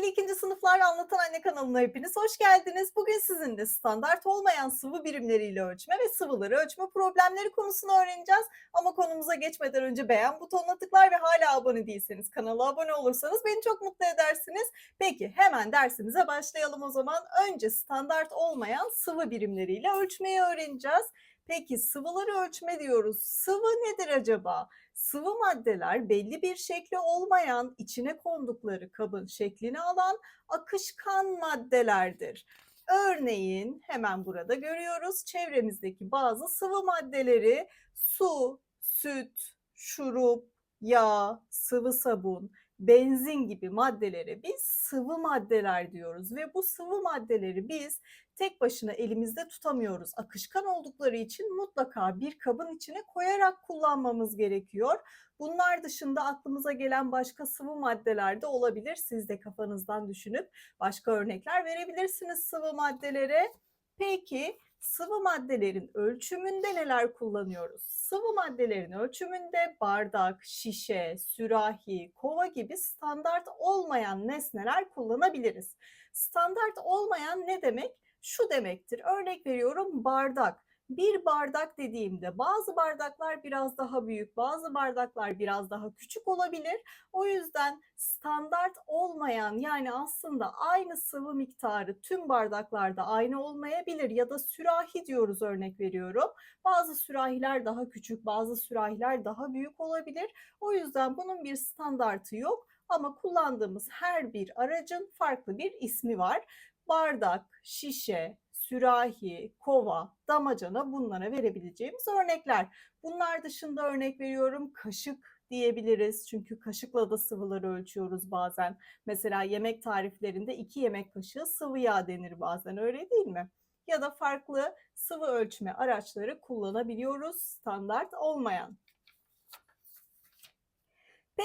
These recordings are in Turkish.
Sevgili ikinci sınıflar Anlatan Anne kanalına hepiniz hoş geldiniz. Bugün sizinle standart olmayan sıvı birimleriyle ölçme ve sıvıları ölçme problemleri konusunu öğreneceğiz. Ama konumuza geçmeden önce beğen butonuna tıklar ve hala abone değilseniz kanala abone olursanız beni çok mutlu edersiniz. Peki hemen dersimize başlayalım o zaman. Önce standart olmayan sıvı birimleriyle ölçmeyi öğreneceğiz. Peki sıvıları ölçme diyoruz. Sıvı nedir acaba? Sıvı maddeler belli bir şekli olmayan, içine kondukları kabın şeklini alan akışkan maddelerdir. Örneğin hemen burada görüyoruz çevremizdeki bazı sıvı maddeleri su, süt, şurup, yağ, sıvı sabun, benzin gibi maddelere biz sıvı maddeler diyoruz ve bu sıvı maddeleri biz tek başına elimizde tutamıyoruz. Akışkan oldukları için mutlaka bir kabın içine koyarak kullanmamız gerekiyor. Bunlar dışında aklımıza gelen başka sıvı maddeler de olabilir. Siz de kafanızdan düşünüp başka örnekler verebilirsiniz sıvı maddelere. Peki sıvı maddelerin ölçümünde neler kullanıyoruz? Sıvı maddelerin ölçümünde bardak, şişe, sürahi, kova gibi standart olmayan nesneler kullanabiliriz. Standart olmayan ne demek? Şu demektir. Örnek veriyorum bardak. Bir bardak dediğimde bazı bardaklar biraz daha büyük, bazı bardaklar biraz daha küçük olabilir. O yüzden standart olmayan yani aslında aynı sıvı miktarı tüm bardaklarda aynı olmayabilir ya da sürahi diyoruz örnek veriyorum. Bazı sürahiler daha küçük, bazı sürahiler daha büyük olabilir. O yüzden bunun bir standartı yok ama kullandığımız her bir aracın farklı bir ismi var. Bardak, şişe, sürahi, kova, damacana bunlara verebileceğimiz örnekler. Bunlar dışında örnek veriyorum kaşık diyebiliriz. Çünkü kaşıkla da sıvıları ölçüyoruz bazen. Mesela yemek tariflerinde iki yemek kaşığı sıvı yağ denir bazen öyle değil mi? Ya da farklı sıvı ölçme araçları kullanabiliyoruz standart olmayan.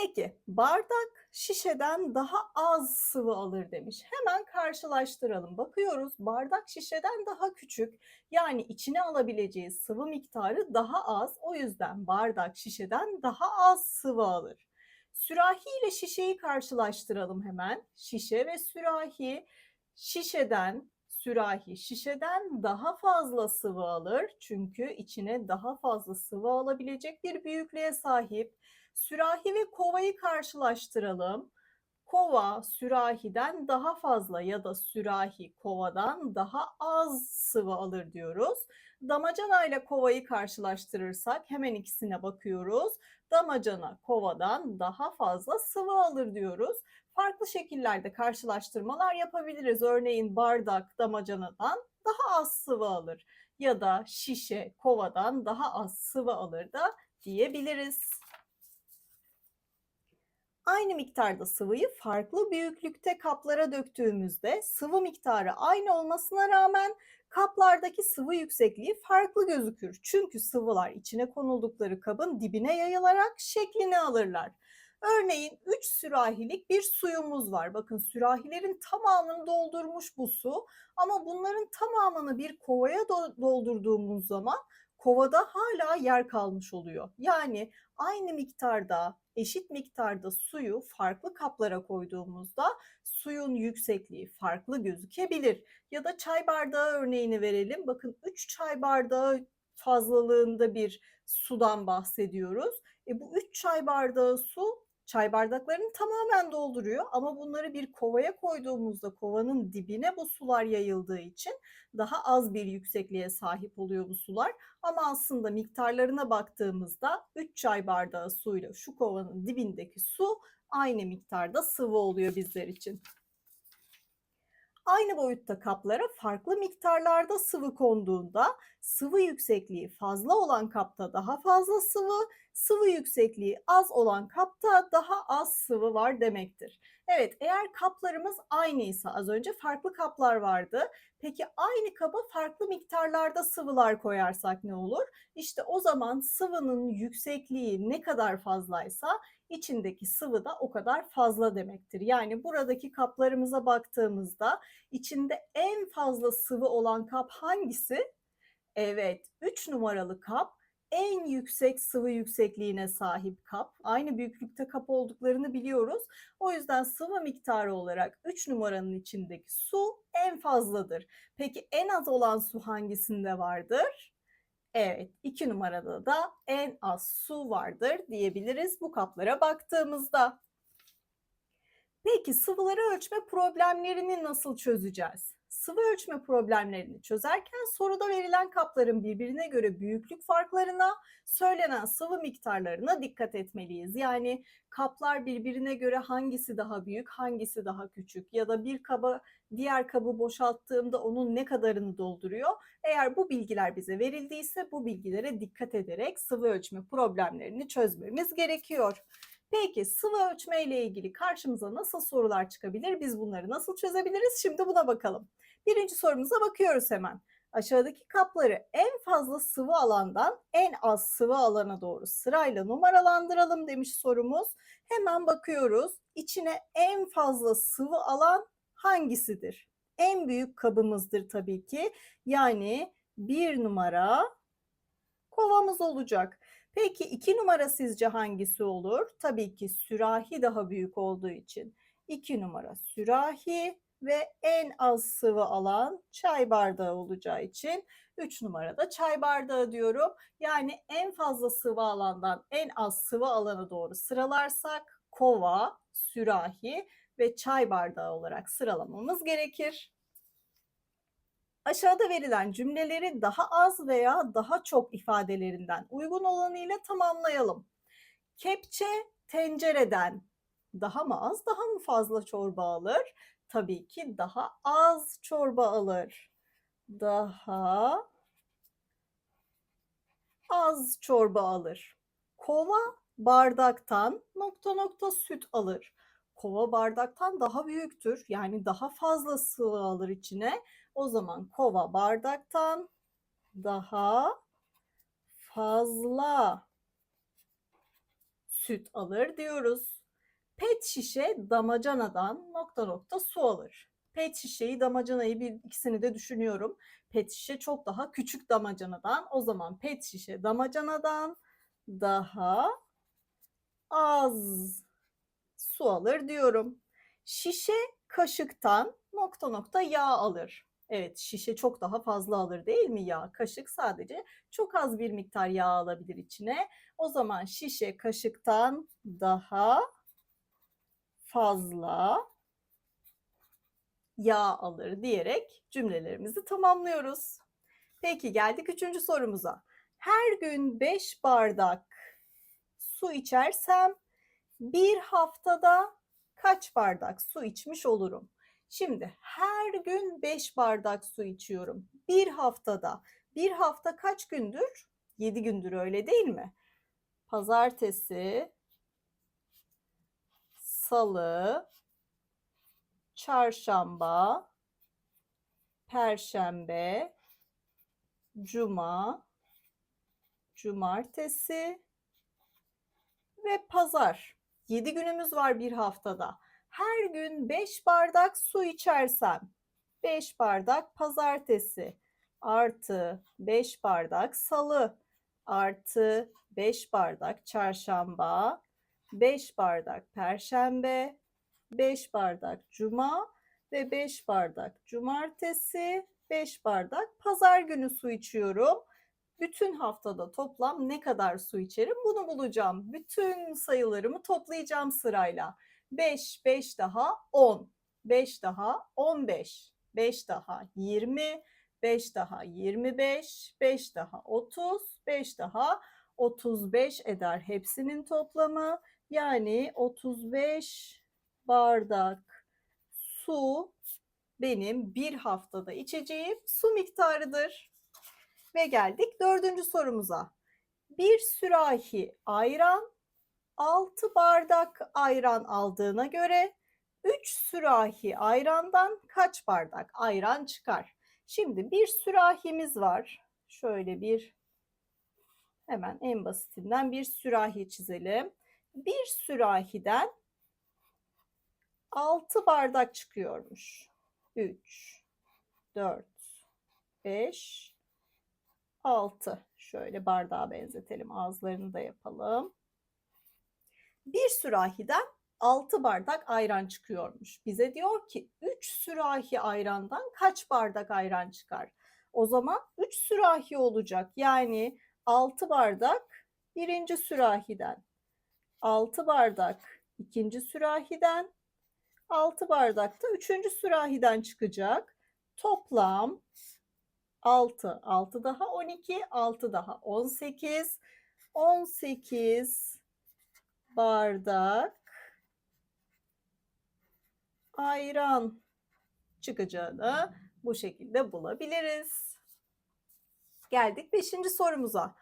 Peki bardak şişeden daha az sıvı alır demiş. Hemen karşılaştıralım. Bakıyoruz bardak şişeden daha küçük. Yani içine alabileceği sıvı miktarı daha az. O yüzden bardak şişeden daha az sıvı alır. Sürahi ile şişeyi karşılaştıralım hemen. Şişe ve sürahi şişeden sürahi şişeden daha fazla sıvı alır. Çünkü içine daha fazla sıvı alabilecek bir büyüklüğe sahip. Sürahi ve kovayı karşılaştıralım. Kova sürahiden daha fazla ya da sürahi kovadan daha az sıvı alır diyoruz. Damacana ile kovayı karşılaştırırsak hemen ikisine bakıyoruz. Damacana kovadan daha fazla sıvı alır diyoruz. Farklı şekillerde karşılaştırmalar yapabiliriz. Örneğin bardak damacanadan daha az sıvı alır ya da şişe kovadan daha az sıvı alır da diyebiliriz. Aynı miktarda sıvıyı farklı büyüklükte kaplara döktüğümüzde sıvı miktarı aynı olmasına rağmen kaplardaki sıvı yüksekliği farklı gözükür. Çünkü sıvılar içine konuldukları kabın dibine yayılarak şeklini alırlar. Örneğin 3 sürahilik bir suyumuz var. Bakın sürahilerin tamamını doldurmuş bu su ama bunların tamamını bir kovaya doldurduğumuz zaman kovada hala yer kalmış oluyor. Yani aynı miktarda, eşit miktarda suyu farklı kaplara koyduğumuzda suyun yüksekliği farklı gözükebilir. Ya da çay bardağı örneğini verelim. Bakın 3 çay bardağı fazlalığında bir sudan bahsediyoruz. E bu 3 çay bardağı su çay bardaklarını tamamen dolduruyor ama bunları bir kovaya koyduğumuzda kovanın dibine bu sular yayıldığı için daha az bir yüksekliğe sahip oluyor bu sular. Ama aslında miktarlarına baktığımızda 3 çay bardağı suyla şu kovanın dibindeki su aynı miktarda sıvı oluyor bizler için. Aynı boyutta kaplara farklı miktarlarda sıvı konduğunda sıvı yüksekliği fazla olan kapta daha fazla sıvı, sıvı yüksekliği az olan kapta daha az sıvı var demektir. Evet eğer kaplarımız aynıysa az önce farklı kaplar vardı. Peki aynı kaba farklı miktarlarda sıvılar koyarsak ne olur? İşte o zaman sıvının yüksekliği ne kadar fazlaysa içindeki sıvı da o kadar fazla demektir. Yani buradaki kaplarımıza baktığımızda içinde en fazla sıvı olan kap hangisi? Evet 3 numaralı kap en yüksek sıvı yüksekliğine sahip kap. Aynı büyüklükte kap olduklarını biliyoruz. O yüzden sıvı miktarı olarak 3 numaranın içindeki su en fazladır. Peki en az olan su hangisinde vardır? Evet, 2 numarada da en az su vardır diyebiliriz bu kaplara baktığımızda. Peki sıvıları ölçme problemlerini nasıl çözeceğiz? Sıvı ölçme problemlerini çözerken soruda verilen kapların birbirine göre büyüklük farklarına, söylenen sıvı miktarlarına dikkat etmeliyiz. Yani kaplar birbirine göre hangisi daha büyük, hangisi daha küçük ya da bir kaba diğer kabı boşalttığımda onun ne kadarını dolduruyor? Eğer bu bilgiler bize verildiyse bu bilgilere dikkat ederek sıvı ölçme problemlerini çözmemiz gerekiyor. Peki sıvı ölçme ile ilgili karşımıza nasıl sorular çıkabilir? Biz bunları nasıl çözebiliriz? Şimdi buna bakalım. Birinci sorumuza bakıyoruz hemen. Aşağıdaki kapları en fazla sıvı alandan en az sıvı alana doğru sırayla numaralandıralım demiş sorumuz. Hemen bakıyoruz. İçine en fazla sıvı alan hangisidir? En büyük kabımızdır tabii ki. Yani bir numara kovamız olacak. Peki iki numara sizce hangisi olur? Tabii ki sürahi daha büyük olduğu için. 2 numara sürahi ve en az sıvı alan çay bardağı olacağı için 3 numarada çay bardağı diyorum. Yani en fazla sıvı alandan en az sıvı alana doğru sıralarsak kova, sürahi ve çay bardağı olarak sıralamamız gerekir. Aşağıda verilen cümleleri daha az veya daha çok ifadelerinden uygun olanıyla tamamlayalım. Kepçe tencereden daha mı az, daha mı fazla çorba alır? Tabii ki daha az çorba alır. Daha az çorba alır. Kova bardaktan nokta nokta süt alır. Kova bardaktan daha büyüktür. Yani daha fazla sıvı alır içine. O zaman kova bardaktan daha fazla süt alır diyoruz. Pet şişe damacanadan nokta nokta su alır. Pet şişeyi damacanayı bir ikisini de düşünüyorum. Pet şişe çok daha küçük damacanadan. O zaman pet şişe damacanadan daha az su alır diyorum. Şişe kaşıktan nokta nokta yağ alır. Evet şişe çok daha fazla alır değil mi yağ? Kaşık sadece çok az bir miktar yağ alabilir içine. O zaman şişe kaşıktan daha fazla yağ alır diyerek cümlelerimizi tamamlıyoruz. Peki geldik üçüncü sorumuza. Her gün 5 bardak su içersem bir haftada kaç bardak su içmiş olurum? Şimdi her gün 5 bardak su içiyorum. Bir haftada. Bir hafta kaç gündür? 7 gündür öyle değil mi? Pazartesi, salı, çarşamba, perşembe, cuma, cumartesi ve pazar. 7 günümüz var bir haftada. Her gün 5 bardak su içersem 5 bardak pazartesi artı 5 bardak salı artı 5 bardak çarşamba 5 bardak perşembe 5 bardak cuma ve 5 bardak cumartesi 5 bardak pazar günü su içiyorum. Bütün haftada toplam ne kadar su içerim bunu bulacağım. Bütün sayılarımı toplayacağım sırayla. 5, 5 daha 10, 5 daha 15, 5 daha 20, 5 daha 25, 5 daha 30, 5 daha 35 eder hepsinin toplamı. Yani 35 bardak su benim bir haftada içeceğim su miktarıdır. Ve geldik dördüncü sorumuza. Bir sürahi ayran 6 bardak ayran aldığına göre 3 sürahi ayrandan kaç bardak ayran çıkar? Şimdi bir sürahimiz var. Şöyle bir hemen en basitinden bir sürahi çizelim. Bir sürahiden 6 bardak çıkıyormuş. 3, 4, 5, 6. Şöyle bardağa benzetelim. Ağızlarını da yapalım. Bir sürahiden 6 bardak ayran çıkıyormuş. Bize diyor ki 3 sürahi ayrandan kaç bardak ayran çıkar? O zaman 3 sürahi olacak. Yani 6 bardak birinci sürahiden, 6 bardak ikinci sürahiden, 6 bardak da üçüncü sürahiden çıkacak. Toplam 6, 6 daha 12, 6 daha 18, 18 bardak ayran çıkacağını bu şekilde bulabiliriz. Geldik 5. sorumuza.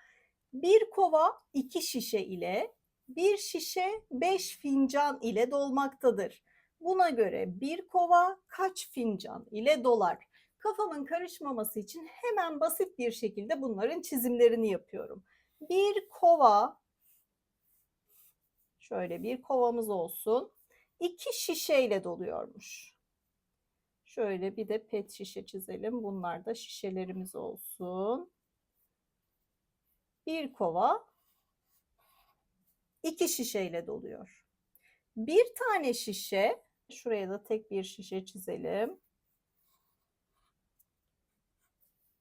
Bir kova 2 şişe ile bir şişe 5 fincan ile dolmaktadır. Buna göre bir kova kaç fincan ile dolar? Kafamın karışmaması için hemen basit bir şekilde bunların çizimlerini yapıyorum. Bir kova şöyle bir kovamız olsun. İki şişeyle doluyormuş. Şöyle bir de pet şişe çizelim. Bunlar da şişelerimiz olsun. Bir kova iki şişeyle doluyor. Bir tane şişe, şuraya da tek bir şişe çizelim.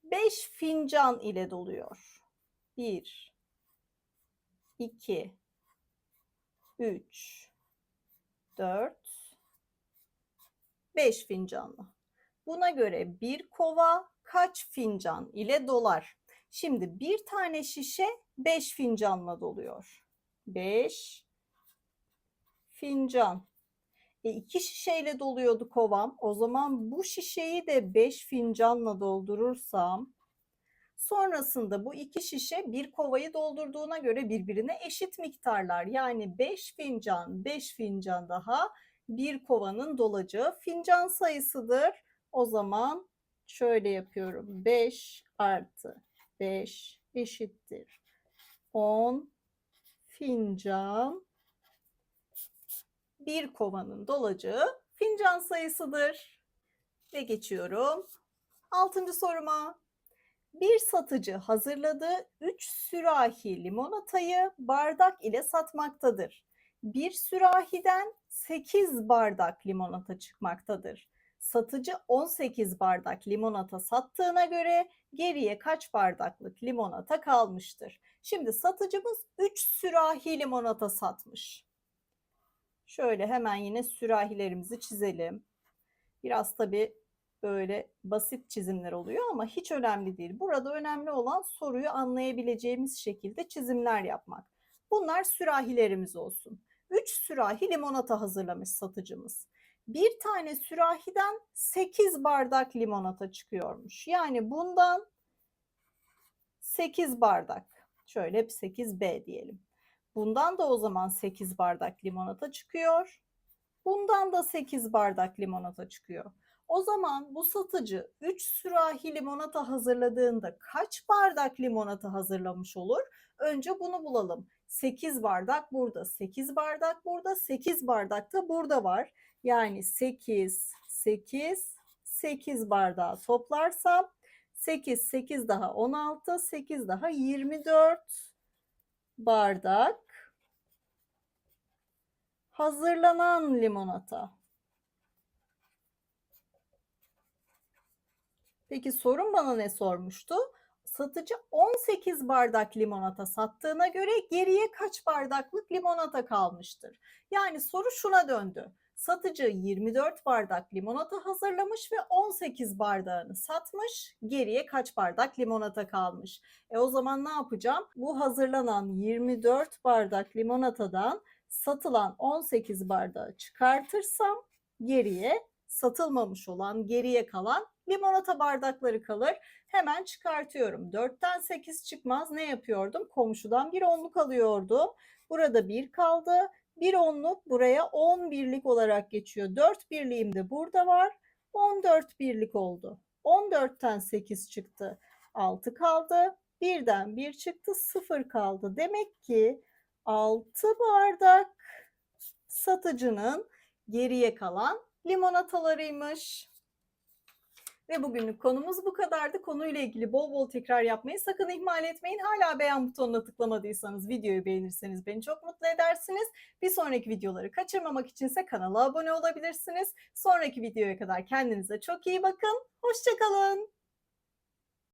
5 fincan ile doluyor. 1 2 3 4 5 fincanlı. Buna göre bir kova kaç fincan ile dolar? Şimdi bir tane şişe 5 fincanla doluyor. 5 fincan. E iki şişeyle doluyordu kovam. O zaman bu şişeyi de 5 fincanla doldurursam sonrasında bu iki şişe bir kovayı doldurduğuna göre birbirine eşit miktarlar. Yani 5 fincan, 5 fincan daha bir kovanın dolacağı fincan sayısıdır. O zaman şöyle yapıyorum. 5 artı 5 eşittir. 10 fincan bir kovanın dolacağı fincan sayısıdır. Ve geçiyorum. Altıncı soruma. Bir satıcı hazırladığı 3 sürahi limonatayı bardak ile satmaktadır. Bir sürahiden 8 bardak limonata çıkmaktadır. Satıcı 18 bardak limonata sattığına göre geriye kaç bardaklık limonata kalmıştır? Şimdi satıcımız 3 sürahi limonata satmış. Şöyle hemen yine sürahilerimizi çizelim. Biraz tabii böyle basit çizimler oluyor ama hiç önemli değil. Burada önemli olan soruyu anlayabileceğimiz şekilde çizimler yapmak. Bunlar sürahilerimiz olsun. 3 sürahi limonata hazırlamış satıcımız. Bir tane sürahiden 8 bardak limonata çıkıyormuş. Yani bundan 8 bardak. Şöyle hep 8B diyelim. Bundan da o zaman 8 bardak limonata çıkıyor. Bundan da 8 bardak limonata çıkıyor. O zaman bu satıcı 3 sürahi limonata hazırladığında kaç bardak limonata hazırlamış olur? Önce bunu bulalım. 8 bardak burada, 8 bardak burada, 8 bardak da burada var. Yani 8, 8, 8 bardağı toplarsam 8, 8 daha 16, 8 daha 24 bardak hazırlanan limonata. Peki sorun bana ne sormuştu? Satıcı 18 bardak limonata sattığına göre geriye kaç bardaklık limonata kalmıştır? Yani soru şuna döndü. Satıcı 24 bardak limonata hazırlamış ve 18 bardağını satmış. Geriye kaç bardak limonata kalmış? E o zaman ne yapacağım? Bu hazırlanan 24 bardak limonatadan satılan 18 bardağı çıkartırsam geriye satılmamış olan, geriye kalan limonata bardakları kalır. Hemen çıkartıyorum. 4'ten 8 çıkmaz. Ne yapıyordum? Komşudan bir onluk alıyordum. Burada 1 kaldı. Bir onluk buraya 10 birlik olarak geçiyor. 4 birliğim de burada var. 14 birlik oldu. 14'ten 8 çıktı. 6 kaldı. Birden 1 çıktı. 0 kaldı. Demek ki 6 bardak satıcının geriye kalan limonatalarıymış. Ve bugünlük konumuz bu kadardı. Konuyla ilgili bol bol tekrar yapmayı sakın ihmal etmeyin. Hala beğen butonuna tıklamadıysanız videoyu beğenirseniz beni çok mutlu edersiniz. Bir sonraki videoları kaçırmamak içinse kanala abone olabilirsiniz. Sonraki videoya kadar kendinize çok iyi bakın. Hoşçakalın.